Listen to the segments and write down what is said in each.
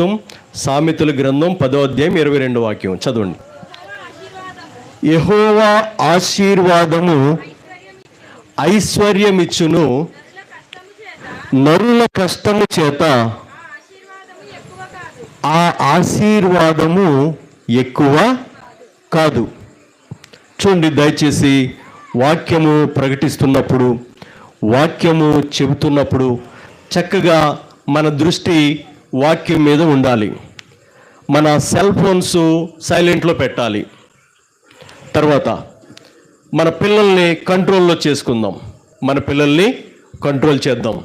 నిమిత్తం సామెతల గ్రంథం పదో అధ్యాయం ఇరవై రెండు వాక్యం. చదవండి. యహోవా ఆశీర్వాదము ఐశ్వర్యమిచ్చును. నరుల కష్టము చేత ఆ ఆశీర్వాదము ఎక్కువ కాదు. చూడండి దయచేసి వాక్యము ప్రకటిస్తున్నప్పుడు వాక్యము చెబుతున్నప్పుడు చక్కగా మన దృష్టి వాక్యం మీద ఉండాలి. మన సెల్ ఫోన్స్ సైలెంట్లో పెట్టాలి. తర్వాత మన పిల్లల్ని కంట్రోల్లో చేసుకుందాం. మన పిల్లల్ని కంట్రోల్ చేద్దాం.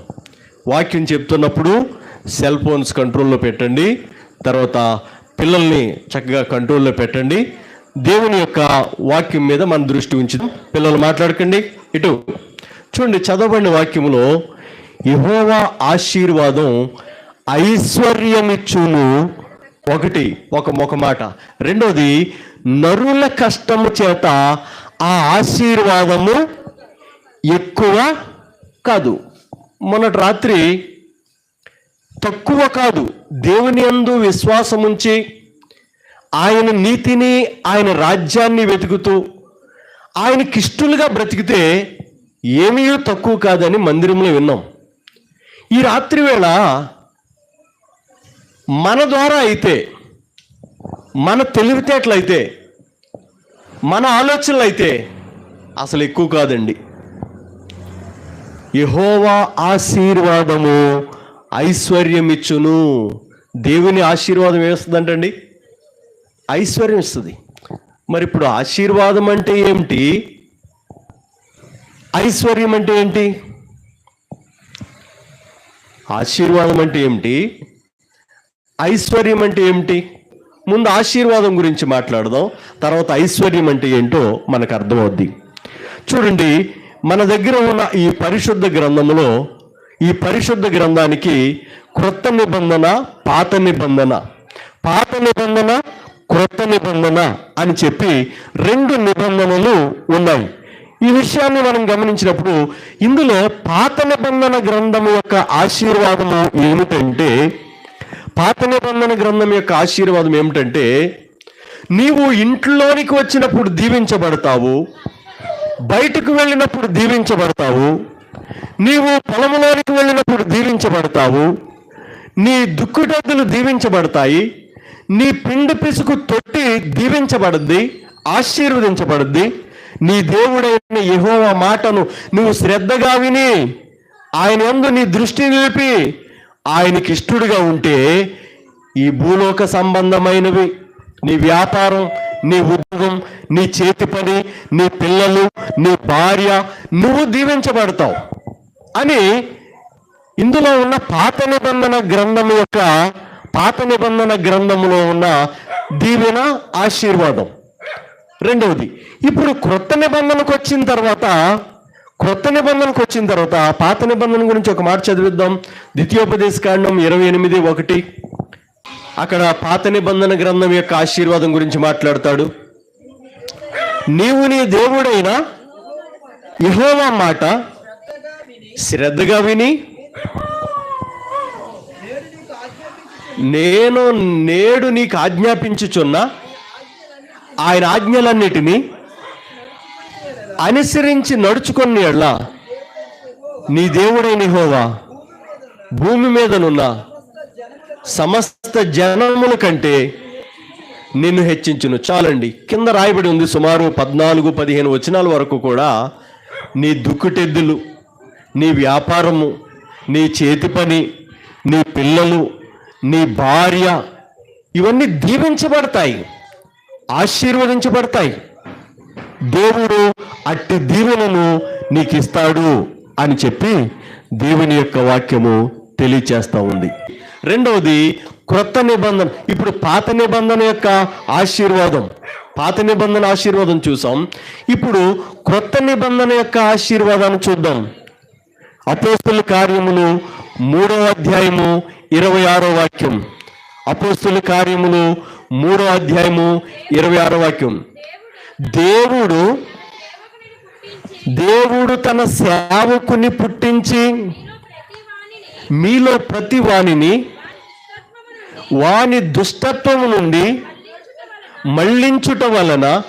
వాక్యం చెప్తున్నప్పుడు సెల్ ఫోన్స్ కంట్రోల్లో పెట్టండి. తర్వాత పిల్లల్ని చక్కగా కంట్రోల్లో పెట్టండి. దేవుని యొక్క వాక్యం మీద మన దృష్టి ఉంచుదాం. పిల్లలు మాట్లాడకండి. ఇటు చూడండి చదవబడిన వాక్యంలో యహోవా ఆశీర్వాదం ఐశ్వర్యమిచ్చును. ఒకటి ఒక ఒక మాట రెండోది నరుల కష్టము చేత ఆ ఆశీర్వాదము ఎక్కువ కాదు. మొన్నటి రాత్రి తక్కువ కాదు. దేవుని యందు విశ్వాసం ఉంచి ఆయన నీతిని ఆయన రాజ్యాన్ని వెతుకుతూ ఆయనకిష్టులుగా బ్రతికితే ఏమీ తక్కువ కాదని మందిరంలో విన్నాం. ఈ రాత్రి వేళ మన ద్వారా అయితే మన తెలివితేటలైతే మన ఆలోచనలు అయితే అసలు ఎక్కువ కాదండి. యహోవా ఆశీర్వాదము ఐశ్వర్యం ఇచ్చును. దేవుని ఆశీర్వాదం ఏస్తుందంటండి ఐశ్వర్యం ఇస్తుంది. మరి ఇప్పుడు ఆశీర్వాదం అంటే ఏమిటి? ఐశ్వర్యం అంటే ఏంటి? ఆశీర్వాదం అంటే ఏమిటి? ఐశ్వర్యం అంటే ఏమిటి? ముందు ఆశీర్వాదం గురించి మాట్లాడదాం. తర్వాత ఐశ్వర్యం అంటే ఏంటో మనకు అర్థమవుద్ది. చూడండి మన దగ్గర ఉన్న ఈ పరిశుద్ధ గ్రంథంలో ఈ పరిశుద్ధ గ్రంథానికి క్రొత్త నిబంధన పాత నిబంధన. పాత నిబంధన క్రొత్త నిబంధన అని చెప్పి రెండు నిబంధనలు ఉన్నాయి. ఈ విషయాన్ని మనం గమనించినప్పుడు ఇందులో పాత నిబంధన గ్రంథం యొక్క ఆశీర్వాదము ఏమిటంటే పాత నిబంధన గ్రంథం యొక్క ఆశీర్వాదం ఏమిటంటే నీవు ఇంట్లోనికి వచ్చినప్పుడు దీవించబడతావు బయటకు వెళ్ళినప్పుడు దీవించబడతావు నీవు పొలంలోనికి వెళ్ళినప్పుడు దీవించబడతావు నీ దుక్కుటద్దులు దీవించబడతాయి నీ పిండి పిసుకు తొట్టి దీవించబడుద్ది ఆశీర్వదించబడుద్ది నీ దేవుడైన యహోవ మాటను నువ్వు శ్రద్ధగా విని ఆయన ఎందు నీ దృష్టి నిలిపి ఆయనకి ఇష్టడుగా ఉంటే ఈ భూలోక సంబంధమైనవి నీ వ్యాపారం నీ ఉద్యోగం నీ చేతి పని నీ పిల్లలు నీ భార్య నువ్వు దీవించబడతావు. అని ఇందులో ఉన్న పాత నిబంధన గ్రంథం యొక్క పాత నిబంధన గ్రంథములో ఉన్న దీవెన ఆశీర్వాదం. రెండవది ఇప్పుడు క్రొత్త నిబంధనకు వచ్చిన తర్వాత క్రొత్త నిబంధనకు వచ్చిన తర్వాత ఆ పాత నిబంధన గురించి ఒక మాట చదివిద్దాం. ద్వితీయోపదేశ కాండం ఇరవై ఎనిమిది ఒకటి. అక్కడ పాత నిబంధన గ్రంథం యొక్క ఆశీర్వాదం గురించి మాట్లాడతాడు. నీవు నీ దేవుడైన యెహోవా మాట శ్రద్ధగా విని నేను నేడు నీకు ఆజ్ఞాపించుచున్న ఆయన ఆజ్ఞలన్నిటినీ అనుసరించి నడుచుకుని ఎడ్లా. నీ దేవుడైన హోవా భూమి మీదనున్న సమస్త జనముల కంటే నిన్ను హెచ్చించును. చాలండి. కింద రాయబడి ఉంది సుమారు పద్నాలుగు పదిహేను వచనాల వరకు కూడా నీ దుక్కుటెద్దులు నీ వ్యాపారము నీ చేతి పని నీ పిల్లలు నీ భార్య ఇవన్నీ దీవించబడతాయి ఆశీర్వదించబడతాయి. దేవుడు అట్టి దీవెనను నీకు ఇస్తాడు అని చెప్పి దేవుని యొక్క వాక్యము తెలియచేస్తూ ఉంది. రెండవది క్రొత్త నిబంధన ఇప్పుడు పాత నిబంధన యొక్క ఆశీర్వాదం. పాత నిబంధన ఆశీర్వాదం చూసాం. ఇప్పుడు క్రొత్త నిబంధన యొక్క ఆశీర్వాదాన్ని చూద్దాం. అపోస్తుల కార్యములు మూడో అధ్యాయము ఇరవై ఆరో వాక్యం. అపోస్తుల కార్యములు మూడో అధ్యాయము ఇరవై ఆరో వాక్యం. దేవుడు దేవుడు తన సేవకుని పుట్టించి మీలో ప్రతి వాణిని వాని దుష్టత్వం నుండి మళ్ళించుట వలన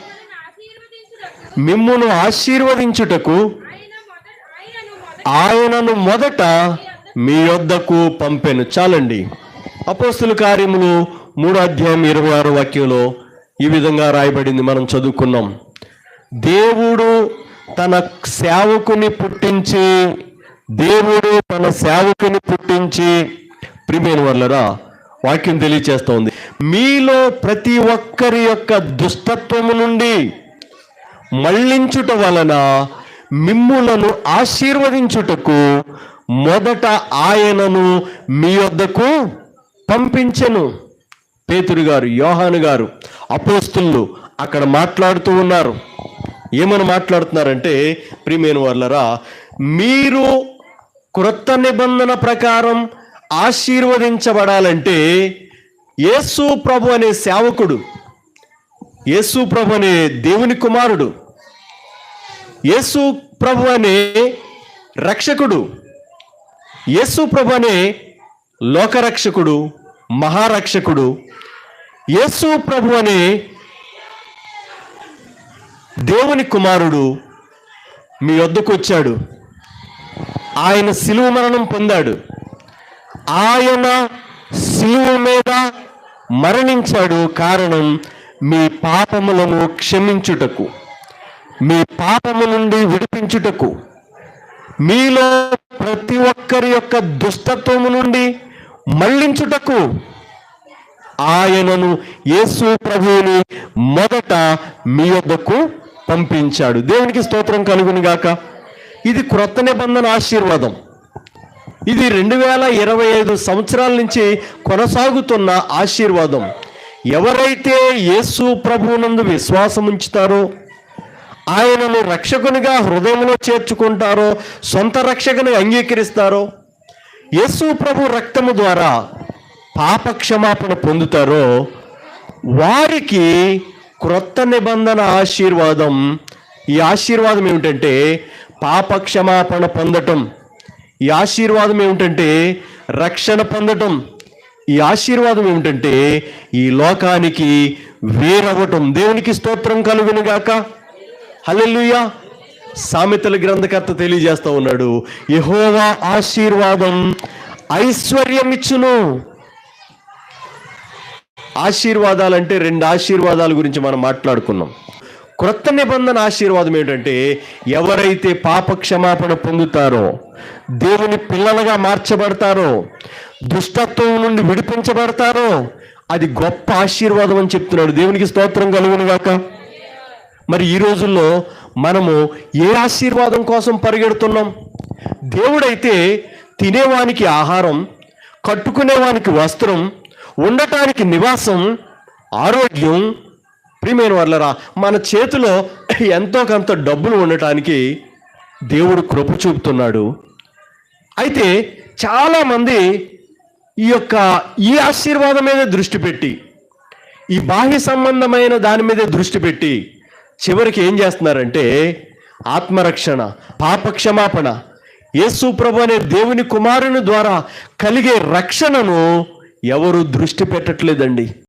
మిమ్మును ఆశీర్వదించుటకు ఆయనను మొదట మీ వద్దకు పంపెను. చాలండి. అపోస్తుల కార్యములు మూడో అధ్యాయం ఇరవై ఆరు వాక్యంలో ఈ విధంగా రాయబడింది. మనం చదువుకున్నాం. దేవుడు తన సేవకుని పుట్టించి దేవుడు తన సేవకుని పుట్టించి ప్రిమేన్ వల్లరా వాక్యం తెలియచేస్తోంది. మీలో ప్రతి ఒక్కరి యొక్క దుష్టత్వము నుండి మళ్ళించుట వలన మిమ్ములను ఆశీర్వదించుటకు మొదట ఆయనను మీ వద్దకు పంపించను. పేతురు గారు యోహాను గారు అపోస్తులు అక్కడ మాట్లాడుతూ ఉన్నారు. ఏమని మాట్లాడుతున్నారంటే ప్రియమైన వాళ్ళరా మీరు క్రొత్త నిబంధన ప్రకారం ఆశీర్వదించబడాలంటే యేసు ప్రభు అనే సేవకుడు యేసు ప్రభు అనే దేవుని కుమారుడు యేసు ప్రభు అనే రక్షకుడు యేసు ప్రభు అనే లోకరక్షకుడు మహారక్షకుడు యేసు ప్రభు అనే దేవుని కుమారుడు మీ వద్దకు వచ్చాడు. ఆయన శిలువ మరణం పొందాడు. ఆయన శిలువ మీద మరణించాడు కారణం మీ పాపములను క్షమించుటకు మీ పాపము నుండి విడిపించుటకు. మీలో ప్రతి ఒక్కరి యొక్క దుష్టత్వము నుండి మళ్ళించుటకు ఆయనను యేసు ప్రభువుని మొదట మీ యొద్దకు పంపించాడు. దేవునికి స్తోత్రం కలుగును గాక ఇది క్రొత్త నిబంధన ఆశీర్వాదం. ఇది రెండు వేల ఇరవై ఐదు సంవత్సరాల నుంచి కొనసాగుతున్న ఆశీర్వాదం. ఎవరైతే యేసు ప్రభువునందు విశ్వాసం ఉంచుతారో ఆయనను రక్షకునిగా హృదయంలో చేర్చుకుంటారో సొంత రక్షకుని అంగీకరిస్తారో యేసు ప్రభు రక్తము ద్వారా పాప క్షమాపణ పొందుతారో వారికి క్రొత్త నిబంధన ఆశీర్వాదం. ఈ ఆశీర్వాదం ఏమిటంటే పాప క్షమాపణ పొందటం. ఈ ఆశీర్వాదం ఏమిటంటే రక్షణ పొందటం. ఈ ఆశీర్వాదం ఏమిటంటే ఈ లోకానికి వేరవ్వటం. దేవునికి స్తోత్రం కలుగును గాక హల్లెలూయా. సామెతల గ్రంథకర్త తెలియజేస్తూ ఉన్నాడు. యహోవా ఆశీర్వాదం ఐశ్వర్యం ఇచ్చును ఆశీర్వాదాలంటే రెండు ఆశీర్వాదాల గురించి మనం మాట్లాడుకున్నాం. క్రొత్త నిబంధన ఆశీర్వాదం ఏంటంటే ఎవరైతే పాప క్షమాపణ పొందుతారో దేవుని పిల్లలుగా మార్చబడతారో దుష్టత్వం నుండి విడిపించబడతారో అది గొప్ప ఆశీర్వాదం అని చెప్తున్నాడు. దేవునికి స్తోత్రం కలుగును గాక. మరి ఈ రోజుల్లో మనము ఏ ఆశీర్వాదం కోసం పరిగెడుతున్నాం? దేవుడైతే తినేవానికి ఆహారం కట్టుకునేవానికి వస్త్రం ఉండటానికి నివాసం ఆరోగ్యం ప్రియమైన వాళ్ళరా మన చేతిలో ఎంతో కొంత డబ్బులు ఉండటానికి దేవుడు కృప చూపుతున్నాడు. అయితే చాలామంది ఈ యొక్క ఈ ఆశీర్వాదం మీద దృష్టి పెట్టి ఈ బాహ్య సంబంధమైన దాని మీద దృష్టి పెట్టి చివరికి ఏం చేస్తున్నారంటే ఆత్మరక్షణ పాప క్షమాపణ యేసు ప్రభు అనే దేవుని కుమారుని ద్వారా కలిగే రక్షణను ఎవరు దృష్టి పెట్టట్లేదండి.